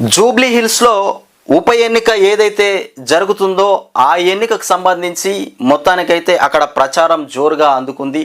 Jubilee హిల్స్లో ఉప ఎన్నిక ఏదైతే జరుగుతుందో ఆ ఎన్నికకు సంబంధించి మొత్తానికైతే అక్కడ ప్రచారం జోరుగా అందుకుంది.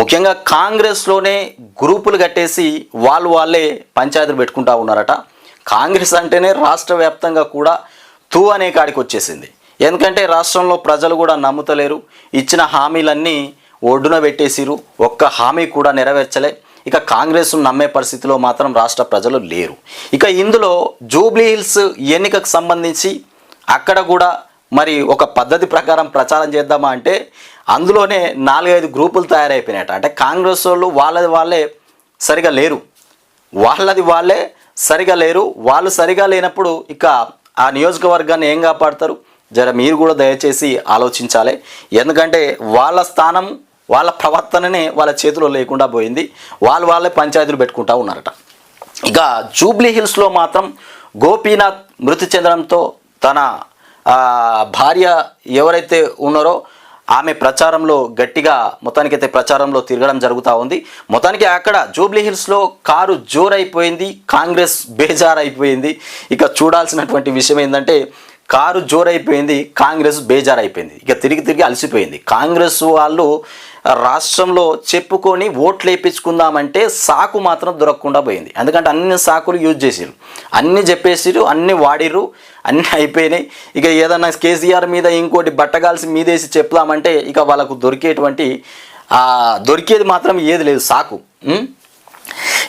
ముఖ్యంగా కాంగ్రెస్లోనే గ్రూపులు కట్టేసి వాళ్ళు వాళ్ళే పంచాయతీలు పెట్టుకుంటా ఉన్నారట. కాంగ్రెస్ అంటేనే రాష్ట్ర వ్యాప్తంగా కూడా తూ అనే కాడికి వచ్చేసింది. ఎందుకంటే రాష్ట్రంలో ప్రజలు కూడా నమ్ముతలేరు. ఇచ్చిన హామీలన్నీ ఒడ్డున పెట్టేసిరు ఒక్క హామీ కూడా నెరవేర్చలే. ఇక కాంగ్రెస్ను నమ్మే పరిస్థితిలో మాత్రం రాష్ట్ర ప్రజలు లేరు. ఇక ఇందులో జూబ్లీ హిల్స్ ఎన్నికకు సంబంధించి అక్కడ కూడా మరి ఒక పద్ధతి ప్రకారం ప్రచారం చేద్దామా అంటే అందులోనే నాలుగైదు గ్రూపులు తయారైపోయినాయట. అంటే కాంగ్రెస్ వాళ్ళు వాళ్ళది వాళ్ళే సరిగా లేరు. వాళ్ళది వాళ్ళే సరిగా లేరు. వాళ్ళు సరిగా లేనప్పుడు ఇక ఆ నియోజకవర్గాన్ని ఏం కాపాడతారు? జర మీరు కూడా దయచేసి ఆలోచించాలి. ఎందుకంటే వాళ్ళ స్థానం వాళ్ళ ప్రవర్తననే వాళ్ళ చేతిలో లేకుండా పోయింది. వాళ్ళు వాళ్ళే పంచాయతీలు పెట్టుకుంటా ఉన్నారట. ఇక జూబ్లీ హిల్స్లో మాత్రం గోపీనాథ్ మృతి చెందడంతో తన భార్య ఎవరైతే ఉన్నారో ఆమె ప్రచారంలో గట్టిగా మొత్తానికైతే ప్రచారంలో తిరగడం జరుగుతూ ఉంది. మొత్తానికి అక్కడ జూబ్లీ హిల్స్లో కారు జోరైపోయింది కాంగ్రెస్ బేజారైపోయింది. ఇక చూడాల్సినటువంటి విషయం ఏంటంటే కారు జోరైపోయింది కాంగ్రెస్ బేజారైపోయింది. ఇక తిరిగి తిరిగి అలసిపోయింది. కాంగ్రెస్ వాళ్ళు రాష్ట్రంలో చెప్పుకొని ఓట్లు వేయించుకుందామంటే సాకు మాత్రం దొరకకుండా పోయింది. ఎందుకంటే అన్ని సాకులు యూజ్ చేసిరు అన్ని చెప్పేసిరు అన్ని వాడిరు అన్నీ అయిపోయినాయి. ఇక ఏదన్నా కేసీఆర్ మీద ఇంకోటి బట్టగాల్సి మీదేసి చెప్దామంటే ఇక వాళ్ళకు దొరికేటువంటి దొరికేది మాత్రం ఏది లేదు సాకు.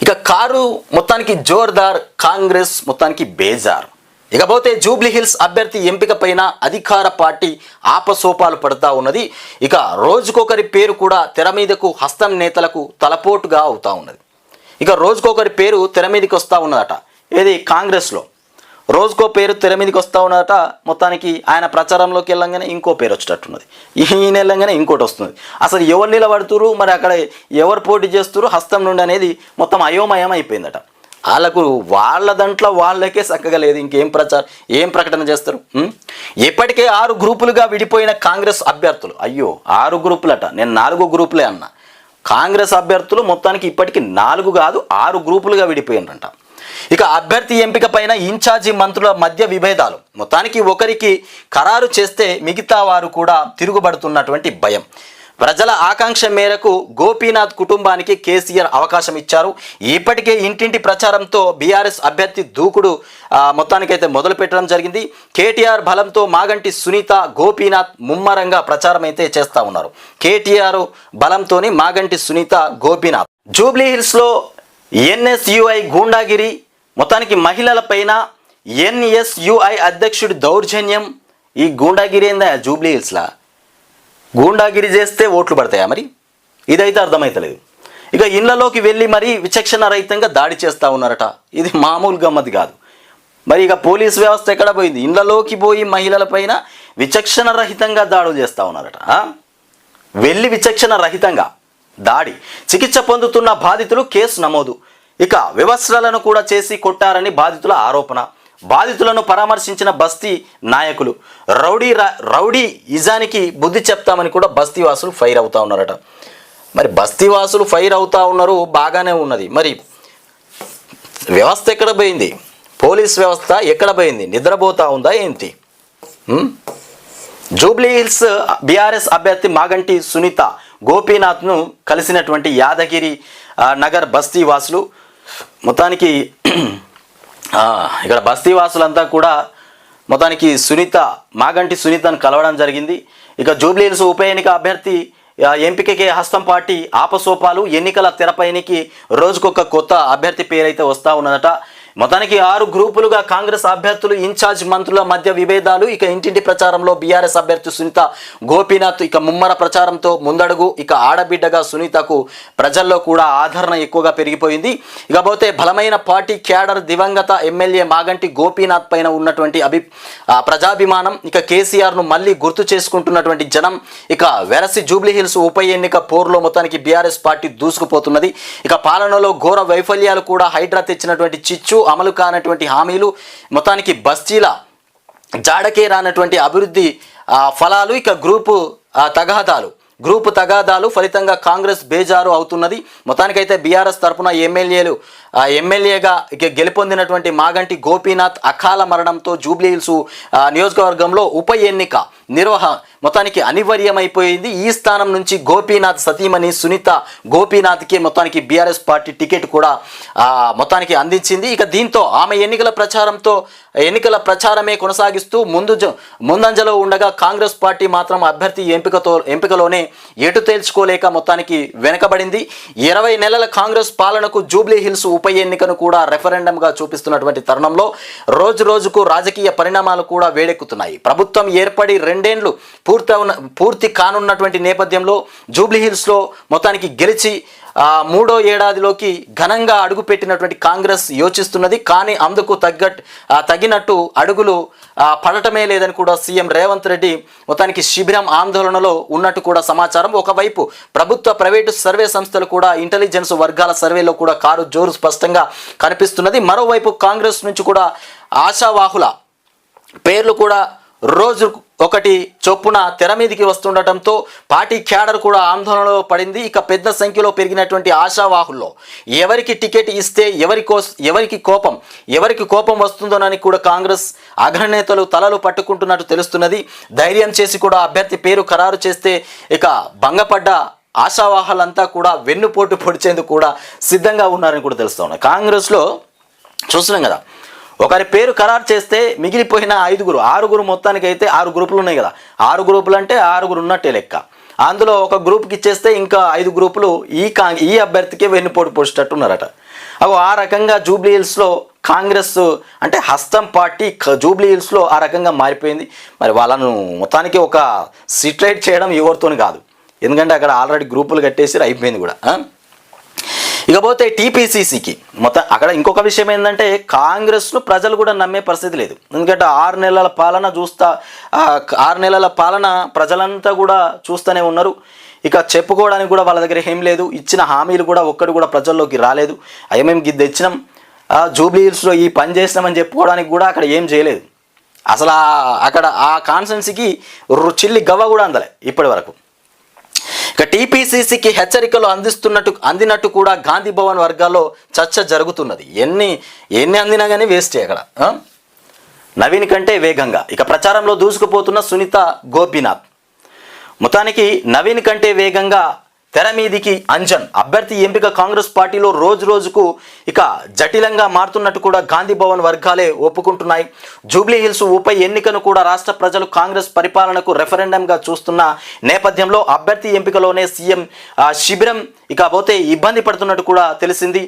ఇక కారు మొత్తానికి జోర్దార్ కాంగ్రెస్ మొత్తానికి బేజార్. ఇకపోతే జూబ్లీ హిల్స్ అభ్యర్థి ఎంపిక పైన అధికార పార్టీ ఆపసోపాలు పడుతూ ఉన్నది. ఇక రోజుకొకరి పేరు కూడా తెర మీదకు హస్తం నేతలకు తలపోటుగా అవుతా ఉన్నది. ఇక రోజుకొకరి పేరు తెర మీదకి వస్తూ ఉన్నదట. ఏది? కాంగ్రెస్లో. రోజుకో పేరు తెర మీదకి వస్తూ ఉన్నదట. మొత్తానికి ఆయన ప్రచారంలోకి వెళ్ళంగానే ఇంకో పేరు వచ్చేటట్టున్నది. ఈయన వెళ్ళంగానే ఇంకోటి వస్తుంది అసలు ఎవరు నిలబడుతురు మరి అక్కడ ఎవరు పోటీ చేస్తురు హస్తం నుండి అనేది మొత్తం అయోమయం అయిపోయిందట. వాళ్ళకు వాళ్ళ దాంట్లో వాళ్ళకే చక్కగా లేదు. ఇంకేం ప్రచారం ఏం ప్రకటన చేస్తారు? ఇప్పటికే ఆరు గ్రూపులుగా విడిపోయిన కాంగ్రెస్ అభ్యర్థులు. అయ్యో ఆరు గ్రూపులట. నేను నాలుగు గ్రూపులే అన్నా. కాంగ్రెస్ అభ్యర్థులు మొత్తానికి ఇప్పటికి నాలుగు కాదు ఆరు గ్రూపులుగా విడిపోయినరంట. ఇక అభ్యర్థి ఎంపిక పైన ఇన్ఛార్జి మంత్రుల మధ్య విభేదాలు. మొత్తానికి ఒకరికి ఖరారు చేస్తే మిగతా వారు కూడా తిరుగుబడుతున్నటువంటి భయం. ప్రజల ఆకాంక్ష మేరకు గోపీనాథ్ కుటుంబానికి కేసీఆర్ అవకాశం ఇచ్చారు. ఇప్పటికే ఇంటింటి ప్రచారంతో బీఆర్ఎస్ అభ్యర్థి దూకుడు మొత్తానికైతే మొదలు పెట్టడం జరిగింది. కేటీఆర్ బలంతో మాగంటి సునీత గోపీనాథ్ ముమ్మరంగా ప్రచారం అయితే చేస్తూ ఉన్నారు. కేటీఆర్ బలంతోని మాగంటి సునీత గోపీనాథ్. జూబ్లీ హిల్స్లో ఎన్ఎస్యుఐ గూండాగిరి మొత్తానికి మహిళల పైన ఎన్ఎస్యుఐ అధ్యక్షుడి దౌర్జన్యం ఈ గూండాగిరి ఏందా జూబ్లీ హిల్స్లా? గూండాగిరి చేస్తే ఓట్లు పడతాయా మరి? ఇదైతే అర్థమవుతలేదు ఇక ఇళ్ళలోకి వెళ్ళి మరీ విచక్షణ రహితంగా దాడి చేస్తూ ఉన్నారట. ఇది మామూలు గమ్మది కాదు. మరి ఇక పోలీస్ వ్యవస్థ ఎక్కడ పోయింది? ఇళ్ళలోకి పోయి మహిళల పైన విచక్షణ రహితంగా దాడులు చేస్తూ ఉన్నారట వెళ్ళి విచక్షణ రహితంగా దాడి చికిత్స పొందుతున్న బాధితులు కేసు నమోదు. ఇక వివస్త్రాలను కూడా చేసి కొట్టారని బాధితుల ఆరోపణ. బాధితులను పరామర్శించిన బస్తీ నాయకులు. రౌడీ రౌడీ ఇజానికి బుద్ధి చెప్తామని కూడా బస్తీ వాసులు ఫైర్ అవుతా ఉన్నారట. మరి బస్తీ వాసులు ఫైర్ అవుతా ఉన్నారు బాగానే ఉన్నది. మరి వ్యవస్థ ఎక్కడ పోయింది? పోలీస్ వ్యవస్థ ఎక్కడ పోయింది? నిద్రపోతా ఉందా ఏంటి? జూబ్లీ హిల్స్ బీఆర్ఎస్ అభ్యర్థి మాగంటి సునీత గోపీనాథ్ను కలిసినటువంటి యాదగిరి నగర్ బస్తీ వాసులు మొత్తానికి ఇక్కడ బస్తీ వాసులంతా కూడా మొత్తానికి సునీత మాగంటి సునీతను కలవడం జరిగింది. ఇక జూబ్లీ హిల్స్ ఉప ఎన్నిక అభ్యర్థి ఎంపికకే హస్తం పార్టీ ఆపసోపాలు ఎన్నికల తెరపైనికి రోజుకొక కొత్త అభ్యర్థి పేరైతే వస్తా ఉన్నదట. మొత్తానికి ఆరు గ్రూపులుగా కాంగ్రెస్ అభ్యర్థులు ఇన్ఛార్జ్ మంత్రుల మధ్య విభేదాలు. ఇక ఇంటింటి ప్రచారంలో బీఆర్ఎస్ అభ్యర్థి సునీత గోపీనాథ్ ఇక ముమ్మర ప్రచారంతో ముందడుగు. ఇక ఆడబిడ్డగా సునీతకు ప్రజల్లో కూడా ఆదరణ ఎక్కువగా పెరిగిపోయింది. ఇకపోతే బలమైన పార్టీ క్యాడర్ దివంగత ఎమ్మెల్యే మాగంటి గోపీనాథ్ పైన ఉన్నటువంటి అభి ప్రజాభిమానం. ఇక కేసీఆర్ను మళ్ళీ గుర్తు చేసుకుంటున్నటువంటి జనం ఇక వెరసి జూబ్లీహిల్ హిల్స్ ఉప ఎన్నిక పోరులో మొత్తానికి బీఆర్ఎస్ పార్టీ దూసుకుపోతున్నది. ఇక పాలనలో ఘోర వైఫల్యాలు కూడా హైడ్రా తెచ్చినటువంటి చిచ్చు అమలు కానటువంటి హామీలు మొత్తానికి బస్తీల జాడకే రానటువంటి అభివృద్ధి ఫలాలు ఇక గ్రూపు తగాదాలు. గ్రూపు తగాదాలు ఫలితంగా కాంగ్రెస్ బేజారు అవుతున్నది. మొత్తానికైతే బీఆర్ఎస్ తరఫున ఎమ్మెల్యేలు ఎమ్మెల్యేగా ఇక గెలుపొందినటువంటి మాగంటి గోపీనాథ్ అకాల మరణంతో జూబ్లీహిల్స్ ఆ, నియోజకవర్గంలో ఉప ఎన్నిక నిర్వహ మొత్తానికి అనివార్యమైపోయింది. ఈ స్థానం నుంచి గోపీనాథ్ సతీమణి సునీత గోపీనాథ్కి మొత్తానికి బీఆర్ఎస్ పార్టీ టికెట్ కూడా మొత్తానికి అందించింది. ఇక దీంతో ఆమె ఎన్నికల ప్రచారంతో ఎన్నికల ప్రచారమే కొనసాగిస్తూ ముందు జ- ముందంజలో ఉండగా కాంగ్రెస్ పార్టీ మాత్రం అభ్యర్థి ఎంపికతో ఎంపికలోనే ఎటు తేల్చుకోలేక మొత్తానికి వెనకబడింది. ఇరవై నెలల కాంగ్రెస్ పాలనకు జూబ్లీ హిల్స్ ఉప ఎన్నికను కూడా రెఫరెండంగా చూపిస్తున్నటువంటి తరుణంలో రోజు రోజుకు రాజకీయ పరిణామాలు కూడా వేడెక్కుతున్నాయి. ప్రభుత్వం ఏర్పడి రెండేండ్లు పూర్తి పూర్తి కానున్నటువంటి నేపథ్యంలో జూబ్లీ హిల్స్లో మొత్తానికి గెలిచి మూడో ఏడాదిలోకి ఘనంగా అడుగుపెట్టినటువంటి కాంగ్రెస్ యోచిస్తున్నది. కానీ అందుకు తగ్గట్ తగినట్టు అడుగులు పడటమే లేదని కూడా సీఎం రేవంత్ రెడ్డి మొత్తానికి శిబిరం ఆందోళనలో ఉన్నట్టు కూడా సమాచారం. ఒకవైపు ప్రభుత్వ ప్రైవేటు సర్వే సంస్థలు కూడా ఇంటెలిజెన్స్ వర్గాల సర్వేలో కూడా కారు జోరు స్పష్టంగా కనిపిస్తున్నది. మరోవైపు కాంగ్రెస్ నుంచి కూడా ఆశావాహుల పేర్లు కూడా రోజు ఒకటి చొప్పున తెర మీదికి వస్తుండటంతో పార్టీ క్యాడర్ కూడా ఆందోళనలో పడింది. ఇక పెద్ద సంఖ్యలో పెరిగినటువంటి ఆశావాహుల్లో ఎవరికి టికెట్ ఇస్తే ఎవరి కోస్ ఎవరికి కోపం ఎవరికి కోపం వస్తుందోనని కూడా కాంగ్రెస్ అగ్రనేతలు తలలు పట్టుకుంటున్నట్టు తెలుస్తున్నది. ధైర్యం చేసి కూడా అభ్యర్థి పేరు ఖరారు చేస్తే ఇక భంగపడ్డ ఆశావాహాలంతా కూడా వెన్నుపోటు పొడిచేందుకు కూడా సిద్ధంగా ఉన్నారని కూడా తెలుస్తూ ఉన్నాయి. కాంగ్రెస్లో చూస్తున్నాం కదా ఒకరి పేరు ఖరారు చేస్తే మిగిలిపోయిన ఐదుగురు ఆరుగురు మొత్తానికి అయితే ఆరు గ్రూపులు ఉన్నాయి కదా. ఆరు గ్రూపులు అంటే ఆరుగురు ఉన్నట్టే లెక్క. అందులో ఒక గ్రూప్కి ఇచ్చేస్తే ఇంకా ఐదు గ్రూపులు ఈ కా ఈ అభ్యర్థికే వెన్నుపోటు పొడిచేటట్టు ఉన్నారట అగో ఆ రకంగా జూబ్లీ హిల్స్లో కాంగ్రెస్ అంటే హస్తం పార్టీ జూబ్లీ హిల్స్లో ఆ రకంగా మారిపోయింది. మరి వాళ్ళను మొత్తానికి ఒక సిట్రేట్ చేయడం ఎవరితోని కాదు. ఎందుకంటే అక్కడ ఆల్రెడీ గ్రూపులు కట్టేసి అయిపోయింది కూడా. ఇకపోతే టీపీసీసీకి. మొత్తం అక్కడ ఇంకొక విషయం ఏంటంటే కాంగ్రెస్ను ప్రజలు కూడా నమ్మే పరిస్థితి లేదు. ఎందుకంటే ఆరు నెలల పాలన చూస్తా ఆరు నెలల పాలన ప్రజలంతా కూడా చూస్తూనే ఉన్నారు. ఇక చెప్పుకోవడానికి కూడా వాళ్ళ దగ్గర ఏం లేదు. ఇచ్చిన హామీలు కూడా ఒక్కటి కూడా ప్రజల్లోకి రాలేదు. అయ్యా మేము గిద్ద తెచ్చినాం. ఆ, జూబ్లీ హిల్స్లో ఈ పని చేసినామని చెప్పుకోవడానికి కూడా అక్కడ ఏం చేయలేదు. అసలు అక్కడ ఆ కాన్సెన్సీకి చిల్లి గవ్వ కూడా అందలే ఇప్పటి వరకు. ఇక టీపీసీసీకి హెచ్చరికలు అందిస్తున్నట్టు అందినట్టు కూడా గాంధీ భవన్ వర్గాల్లో చర్చ జరుగుతున్నది. ఎన్ని ఎన్ని అందినా కానీ వేస్టే అక్కడ నవీన్ కంటే వేగంగా. ఇక ప్రచారంలో దూసుకుపోతున్న సునీత గోపీనాథ్. మొత్తానికి నవీన్ కంటే వేగంగా తెర మీదికి అంజన్. అభ్యర్థి ఎంపిక కాంగ్రెస్ పార్టీలో రోజు రోజుకు ఇక జటిలంగా మారుతున్నట్టు కూడా గాంధీ భవన్ వర్గాలే ఒప్పుకుంటున్నాయి. జూబ్లీ హిల్స్ ఉప ఎన్నికను కూడా రాష్ట్ర ప్రజలు కాంగ్రెస్ పరిపాలనకు రెఫరెండంగా చూస్తున్న నేపథ్యంలో అభ్యర్థి ఎంపికలోనే సీఎం శిబిరం ఇక పోతే ఇబ్బంది పడుతున్నట్టు కూడా తెలిసింది.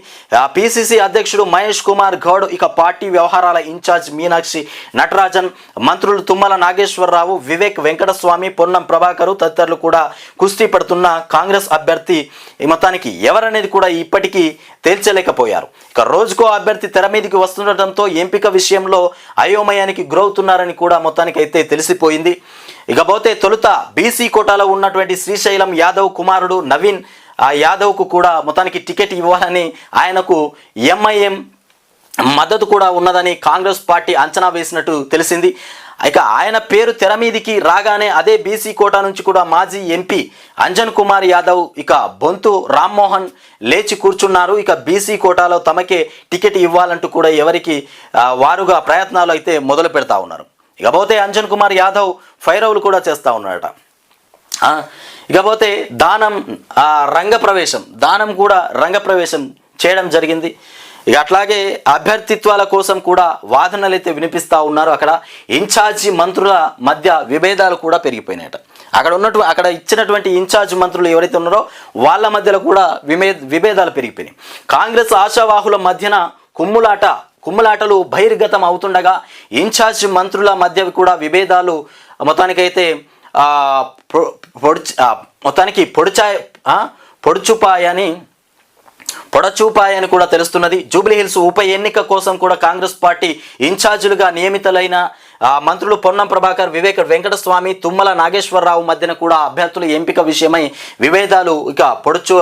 పిసిసి అధ్యక్షుడు మహేష్ కుమార్ గౌడ్ ఇక పార్టీ వ్యవహారాల ఇన్ఛార్జ్ మీనాక్షి నటరాజన్ మంత్రులు తుమ్మల నాగేశ్వరరావు వివేక్ వెంకటస్వామి పొన్నం ప్రభాకరు తదితరులు కూడా కుస్తీ పడుతున్న కాంగ్రెస్ అభ్యర్థి ఈ మొత్తానికి ఎవరనేది కూడా ఇప్పటికీ తేల్చలేకపోయారు. ఇక రోజుకో అభ్యర్థి తెర మీదకి వస్తుండటంతో ఎంపిక విషయంలో అయోమయానికి గురవుతున్నారని కూడా మొత్తానికి అయితే తెలిసిపోయింది. ఇకపోతే తొలుత బీసీ కోటాలో ఉన్నటువంటి శ్రీశైలం యాదవ్ కుమారుడు నవీన్ ఆ యాదవ్కు కూడా మొత్తానికి టికెట్ ఇవ్వాలని ఆయనకు ఎంఐఎం మద్దతు కూడా ఉన్నదని కాంగ్రెస్ పార్టీ అంచనా వేసినట్టు తెలిసింది. ఇక ఆయన పేరు తెర మీదికి రాగానే అదే బీసీ కోటా నుంచి కూడా మాజీ ఎంపీ అంజన్ కుమార్ యాదవ్ ఇక బొంతు రామ్మోహన్ లేచి కూర్చున్నారు. ఇక బీసీ కోటాలో తమకే టికెట్ ఇవ్వాలంటూ కూడా ఎవరికి వారుగా ప్రయత్నాలు అయితే మొదలు పెడతా ఉన్నారు. ఇకపోతే అంజన్ కుమార్ యాదవ్ ఫైరవులు కూడా చేస్తూ ఉన్నారట ఇకపోతే దానం రంగప్రవేశం దానం కూడా రంగప్రవేశం చేయడం జరిగింది. ఇక అట్లాగే అభ్యర్థిత్వాల కోసం కూడా వాదనలు అయితే వినిపిస్తూ ఉన్నారు. అక్కడ ఇన్ఛార్జి మంత్రుల మధ్య విభేదాలు కూడా పెరిగిపోయినాయట. అక్కడ ఉన్నట్టు అక్కడ ఇచ్చినటువంటి ఇన్ఛార్జ్ మంత్రులు ఎవరైతే ఉన్నారో వాళ్ళ మధ్యలో కూడా విమే విభేదాలు పెరిగిపోయినాయి. కాంగ్రెస్ ఆశావాహుల మధ్యన కుమ్ములాట కుమ్ములాటలు బహిర్గతం అవుతుండగా ఇన్ఛార్జ్ మంత్రుల మధ్య కూడా విభేదాలు మొత్తానికైతే పొడి పొ- పొడిచి మొత్తానికి పొడిచాయ పొడుచుపాయని పొడచూపాయని కూడా తెలుస్తున్నది. జూబ్లీహిల్స్ ఉప ఎన్నిక కోసం కూడా కాంగ్రెస్ పార్టీ ఇన్ఛార్జీలుగా నియమితులైన మంత్రులు పొన్నం ప్రభాకర్ వివేక వెంకటస్వామి తుమ్మల నాగేశ్వరరావు మధ్యన కూడా అభ్యర్థుల ఎంపిక విషయమై విభేదాలు ఇక పొడుచు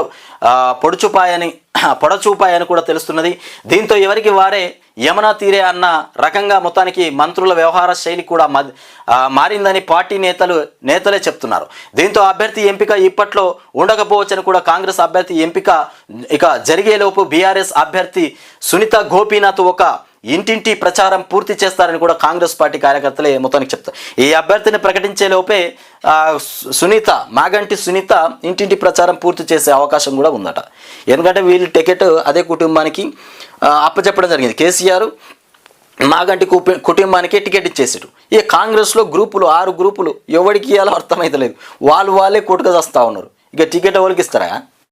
పొడుచుపాయని పొడచూపాయని కూడా తెలుస్తున్నది. దీంతో ఎవరికి వారే యమునా తీరే అన్న రకంగా మొత్తానికి మంత్రుల వ్యవహార శైలి కూడా మారిందని పార్టీ నేతలు నేతలే చెప్తున్నారు. దీంతో అభ్యర్థి ఎంపిక ఇప్పట్లో ఉండకపోవచ్చని కూడా కాంగ్రెస్ అభ్యర్థి ఎంపిక ఇక జరిగేలోపు బీఆర్ఎస్ అభ్యర్థి సునీత గోపీనాథ్ ఒక ఇంటింటి ప్రచారం పూర్తి చేస్తారని కూడా కాంగ్రెస్ పార్టీ కార్యకర్తలే మొత్తానికి చెప్తారు. ఈ అభ్యర్థిని ప్రకటించే లోపే సునీత మాగంటి సునీత ఇంటింటి ప్రచారం పూర్తి చేసే అవకాశం కూడా ఉందట. ఎందుకంటే వీళ్ళు టికెట్ అదే కుటుంబానికి అప్పచెప్పడం జరిగింది. కేసీఆర్ మాగంటి కుప- కుటుంబానికి టికెట్ ఇచ్చేసాడు. ఈ కాంగ్రెస్లో గ్రూపులు ఆరు గ్రూపులు ఎవరికి ఇవ్వాలో అర్థమైతలేదు. వాళ్ళు వాళ్ళే కొట్టుకు వస్తూ ఉన్నారు. ఇక టికెట్ ఎవరికి ఇస్తారా?